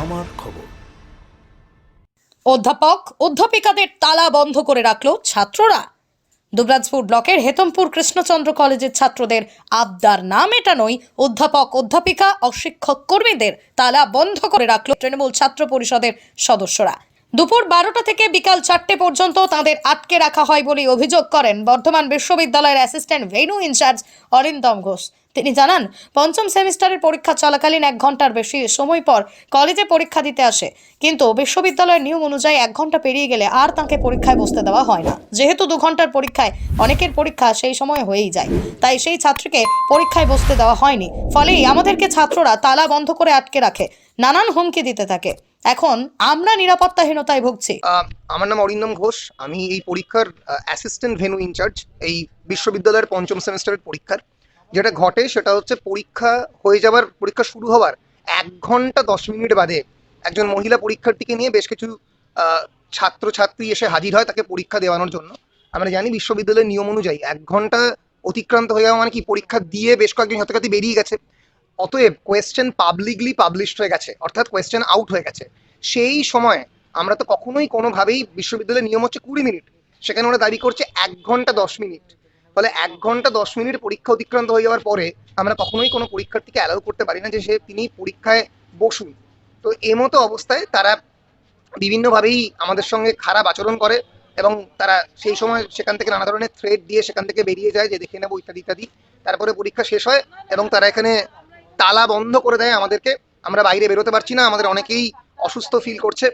আমার খবর। অধ্যাপক অধ্যাপিকাদের তালা বন্ধ করে রাখল ছাত্ররা। দুবরাজপুর ব্লকের হেতমপুর কৃষ্ণচন্দ্র কলেজের ছাত্রদের আবদার না মেটানোই অধ্যাপক অধ্যাপিকা ও শিক্ষক কর্মীদের তালা বন্ধ করে রাখল তৃণমূল ছাত্র পরিষদের সদস্যরা। দুপুর বারোটা থেকে বিকাল চারটে পর্যন্ত তাদের আটকে রাখা হয় বলে অভিযোগ করেন বর্ধমান বিশ্ববিদ্যালয়ের assistant venue in charge Arindam Ghosh. তিনি জানান, পঞ্চম সেমিস্টারের পরীক্ষা চলাকালীন এক ঘণ্টার বেশি সময় পর কলেজে পরীক্ষা দিতে আসে। কিন্তু বিশ্ববিদ্যালয়ের নিয়ম অনুযায়ী এক ঘণ্টা পেরিয়ে গেলে আর তাকে পরীক্ষায় বসতে দেওয়া হয় না। যেহেতু দু ঘণ্টার পরীক্ষায় অনেকের পরীক্ষা সেই সময় হয়েই যায়। তাই সেই ছাত্রীকে পরীক্ষায় বসতে দেওয়া হয়নি। ফলেই আমাদেরকে ছাত্ররা তালা বন্ধ করে আটকে রাখে, নানান হুমকি দিতে থাকে। এখন আমরা নিরাপত্তাহীনতায় ভুগছি। আমার নাম অরিন্দম ঘোষ। আমি এই পরীক্ষার অ্যাসিস্ট্যান্ট ভেনু ইনচার্জ এই বিশ্ববিদ্যালয়ের পঞ্চম সেমিস্টারের পরীক্ষার। যেটা ঘটে সেটা হচ্ছে পরীক্ষা হয়ে যাওয়ার পরীক্ষা শুরু হওয়ার এক ঘণ্টা দশ মিনিট বাদে একজন মহিলা পরীক্ষার্থীকে নিয়ে বেশ কিছু ছাত্রছাত্রী এসে হাজির হয় তাকে পরীক্ষা দেওয়ানোর জন্য। আমরা জানি বিশ্ববিদ্যালয়ের নিয়ম অনুযায়ী এক ঘণ্টা অতিক্রান্ত হয়ে যাওয়া মানে কি পরীক্ষা দিয়ে বেশ কয়েকজন ছাত্রছাত্রী বেরিয়ে গেছে। অতএব কোয়েশ্চেন পাবলিকলি পাবলিশড হয়ে গেছে, অর্থাৎ কোয়েশ্চেন আউট হয়ে গেছে। সেই সময় আমরা তো কখনোই কোনোভাবেই বিশ্ববিদ্যালয়ের নিয়ম হচ্ছে কুড়ি মিনিট। সেখানে ওরা দাবি করছে এক ঘণ্টা দশ মিনিট। ফলে এক ঘণ্টা দশ মিনিট পরীক্ষা অতিক্রান্ত হয়ে যাওয়ার পরে আমরা কখনোই কোনো পরীক্ষার্থীকে অ্যালাউ করতে পারি না যে সে তিনি পরীক্ষায় বসুন। তো এমতো অবস্থায় তারা বিভিন্নভাবেই আমাদের সঙ্গে খারাপ আচরণ করে এবং তারা সেই সময় সেখান থেকে নানা ধরনের থ্রেড দিয়ে সেখান থেকে বেরিয়ে যায় যে দেখে নেব ইত্যাদি ইত্যাদি। তারপরে পরীক্ষা শেষ হয় এবং তারা এখানে তালা বন্ধ করে দেয় আমাদেরকে। আমরা বাইরে বেরোতে পারছি না, আমাদের অনেকেই অসুস্থ ফিল করছে।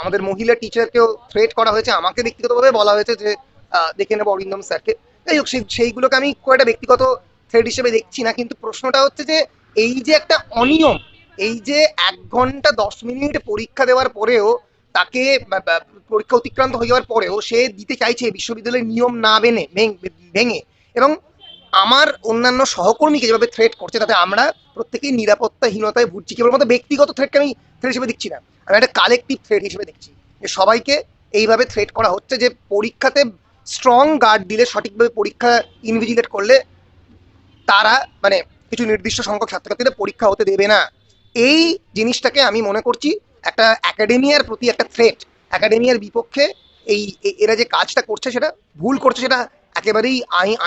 আমাদের মহিলা টিচারকেও থ্রেট করা হয়েছে। আমাকে ব্যক্তিগতভাবে বলা হয়েছে যে দেখে নেব অরিন্দম স্যারকে। যাই হোক সেই- সেইগুলোকে আমি খুব একটা ব্যক্তিগত থ্রেড হিসেবে দেখছি না, কিন্তু প্রশ্নটা হচ্ছে যে, এই যে একটা অনিয়ম, এই যে এক ঘণ্টা দশ মিনিট পরীক্ষা দেওয়ার পরেও তাকে পরীক্ষা অতিক্রান্ত হয়ে যাওয়ার পরেও সে দিতে চাইছে বিশ্ববিদ্যালয়ের নিয়ম না মেনে, ভেঙ- ভেঙে। এবং আমার অন্যান্য সহকর্মীকে যেভাবে থ্রেট করছে, তাতে আমরা প্রত্যেকেই নিরাপত্তাহীনতায় ভুগছি। কেবলমাত্র ব্যক্তিগত থ্রেটকে আমি থ্রেট হিসেবে দেখছি না, আমি একটা কালেকটিভ থ্রেট হিসেবে দেখছি। যে সবাইকে এইভাবে থ্রেট করা হচ্ছে যে পরীক্ষাতে স্ট্রং গার্ড দিলে সঠিকভাবে পরীক্ষা ইনভিজিলেট করলে তারা মানে কিছু নির্দিষ্ট সংখ্যক ছাত্রছাত্রীদের পরীক্ষা হতে দেবে না। এই জিনিসটাকে আমি মনে করছি একটা অ্যাকাডেমিয়ার প্রতি একটা থ্রেট অ্যাকাডেমিয়ার বিপক্ষে এই এরা যে কাজটা করছে সেটা ভুল করছে সেটা একেবারেই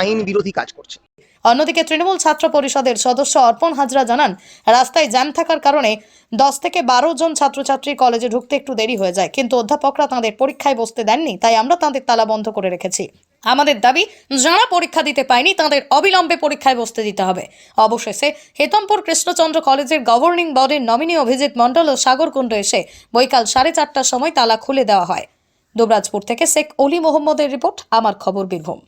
আইন বিরোধী কাজ করছে। অন্যদিকে তৃণমূল ছাত্র পরিষদের সদস্য অর্পণ হাজরা জানান, রাস্তায় জ্যাম থাকার কারণে দশ থেকে বারো জন ছাত্রছাত্রী কলেজে ঢুকতে একটু দেরি হয়ে যায়। কিন্তু অধ্যাপকরা তাঁদের পরীক্ষায় বসতে দেননি, তাই আমরা তাঁদের তালা বন্ধ করে রেখেছি। আমাদের দাবি, যারা পরীক্ষা দিতে পায়নি, তাদের অবিলম্বে পরীক্ষায় বসতে দিতে হবে। অবশেষে হেতমপুর কৃষ্ণচন্দ্র কলেজের গভর্নিং বডির নমিনি অভিজিৎ মণ্ডল ও সাগরকুণ্ড এসে বৈকাল সাড়ে চারটার সময় তালা খুলে দেওয়া হয়। দুবরাজপুর থেকে শেখ অলি মোহাম্মদের রিপোর্ট, আমার খবর বীরভূম।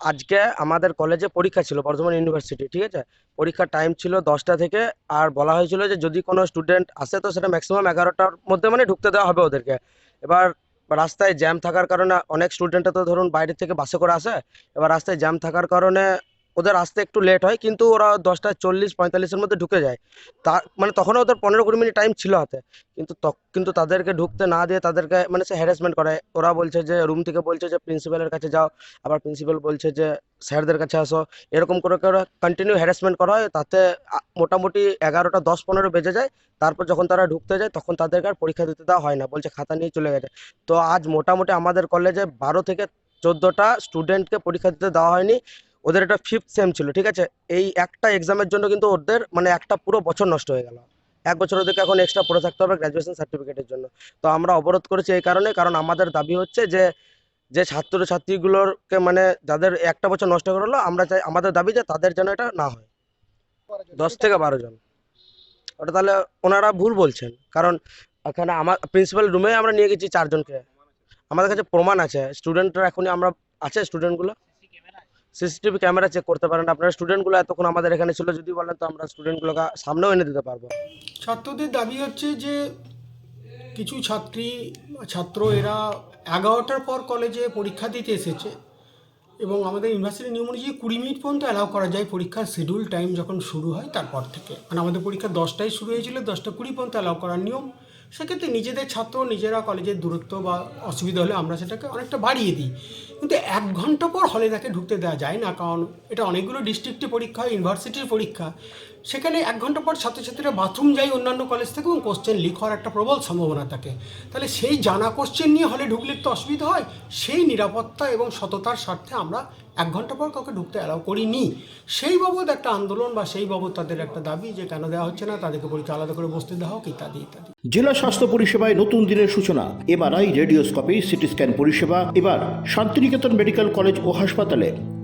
আজকে আমাদের কলেজে পরীক্ষা ছিল, বর্ধমান ইউনিভার্সিটি ঠিক আছে? পরীক্ষার টাইম ছিল দশটা থেকে, আর বলা হয়েছিল যে যদি কোনো স্টুডেন্ট আসে, তো সেটা ম্যাক্সিমাম এগারোটার মধ্যে মানে ঢুকতে দেওয়া হবে ওদেরকে। এবার রাস্তায় জ্যাম থাকার কারণে অনেক স্টুডেন্টরা তো ধরুন বাইরে থেকে বাসে করে আসে, এবার রাস্তায় জ্যাম থাকার কারণে ওদের আসতে একটু লেট হয়, কিন্তু ওরা দশটা চল্লিশ, পঁয়তাল্লিশের মধ্যে ঢুকে যায়। তা মানে তখনও ওদের পনেরো কুড়ি মিনিট টাইম ছিল হাতে। কিন্তু কিন্তু তাদেরকে ঢুকতে না দিয়ে তাদেরকে মানে সে হ্যারাসমেন্ট করে। ওরা বলছে যে রুম থেকে বলছে যে প্রিন্সিপালের কাছে যাও। আবার প্রিন্সিপাল বলছে যে, স্যারদের কাছে আসো। এরকম করে করে কন্টিনিউ হ্যারাসমেন্ট করা হয়। তাতে মোটামুটি এগারোটা, দশ, পনেরো বেজে যায়। তারপর যখন তারা ঢুকতে যায়, তখন তাদেরকে আর পরীক্ষা দিতে দেওয়া হয় না। বলছে খাতা নিয়ে চলে গেছে। তো আজ মোটামুটি আমাদের কলেজে বারো থেকে চোদ্দোটা স্টুডেন্টকে পরীক্ষা দিতে দেওয়া হয়নি। ওদের এটা ফিফথ সেম ছিল, ঠিক আছে? এই একটা এক্সামের জন্য কিন্তু ওদের মানে একটা পুরো বছর নষ্ট হয়ে গেল। এক বছর ওদেরকে এখন এক্সট্রা পড়ে থাকতে হবে গ্র্যাজুয়েশন সার্টিফিকেটের জন্য। তো আমরা অবরোধ করেছি এই কারণে, কারণ আমাদের দাবি হচ্ছে যে যে ছাত্র ছাত্রীগুলোরকে মানে যাদের একটা বছর নষ্ট করে হলো আমরা চাই, আমাদের দাবি যে তাদের যেন এটা না হয়। দশ থেকে বারো জন। ওটা তাহলে ওনারা ভুল বলছেন, কারণ এখানে আমার প্রিন্সিপাল রুমে আমরা নিয়ে গেছি চারজনকে। আমাদের কাছে প্রমাণ আছে স্টুডেন্টরা এখনই আমরা, আছে স্টুডেন্টগুলো সিসিটিভি ক্যামেরা চেক করতে পারেন। আপনারা স্টুডেন্টগুলো এতক্ষণ আমাদের এখানে ছিল, যদি বলেন তো আমরা স্টুডেন্টগুলোকে সামনেও এনে দিতে পারব। ছাত্রদের দাবি হচ্ছে যে কিছু ছাত্রী, ছাত্র এরা এগারোটার পর কলেজে পরীক্ষা দিতে এসেছে এবং আমাদের ইউনিভার্সিটি নিয়ম অনুযায়ী কুড়ি মিনিট পর্যন্ত অ্যালাউ করা যায় পরীক্ষার শিডিউল টাইম যখন শুরু হয় তারপর থেকে। মানে আমাদের পরীক্ষা দশটায় শুরু হয়েছিল, দশটা কুড়ি পর্যন্ত অ্যালাউ করার নিয়ম। সেক্ষেত্রে নিজেদের ছাত্র, নিজেরা কলেজের দূরত্ব বা অসুবিধা হলে আমরা সেটাকে অনেকটা বাড়িয়ে দিই। কিন্তু এক ঘণ্টা পর হলে তাকে ঢুকতে দেওয়া যায় না, কারণ এটা অনেকগুলো ডিস্ট্রিক্টে পরীক্ষা হয় ইউনিভার্সিটির পরীক্ষা। সেখানে এক ঘণ্টা পর ছাত্রছাত্রীরা বাথরুম যায় অন্যান্য কলেজ থেকে এবং কোশ্চেন লিক হওয়ার একটা প্রবল সম্ভাবনা থাকে। তাহলে সেই জানা কোশ্চেন নিয়ে হলে ঢুকলে তো অসুবিধা হয়, সেই নিরাপত্তা এবং সততার স্বার্থে আমরা এক ঘণ্টা পর কাউকে ঢুকতে অ্যালাউ করিনি। সেই বাবদ একটা আন্দোলন বা সেই বাবদ তাদের একটা দাবি যে কেন দেওয়া হচ্ছে না, তাদেরকে পরীক্ষা আলাদা করে বসতে দেওয়া হোক, ইত্যাদি ইত্যাদি। জেলা স্বাস্থ্য পরিষেবায় নতুন দিনের সূচনা। এবার এমআরআই, রেডিওস্কোপি সিটি স্ক্যান পরিষেবা। এবার শান্তিনিকেতন মেডিকেল কলেজ ও হাসপাতালে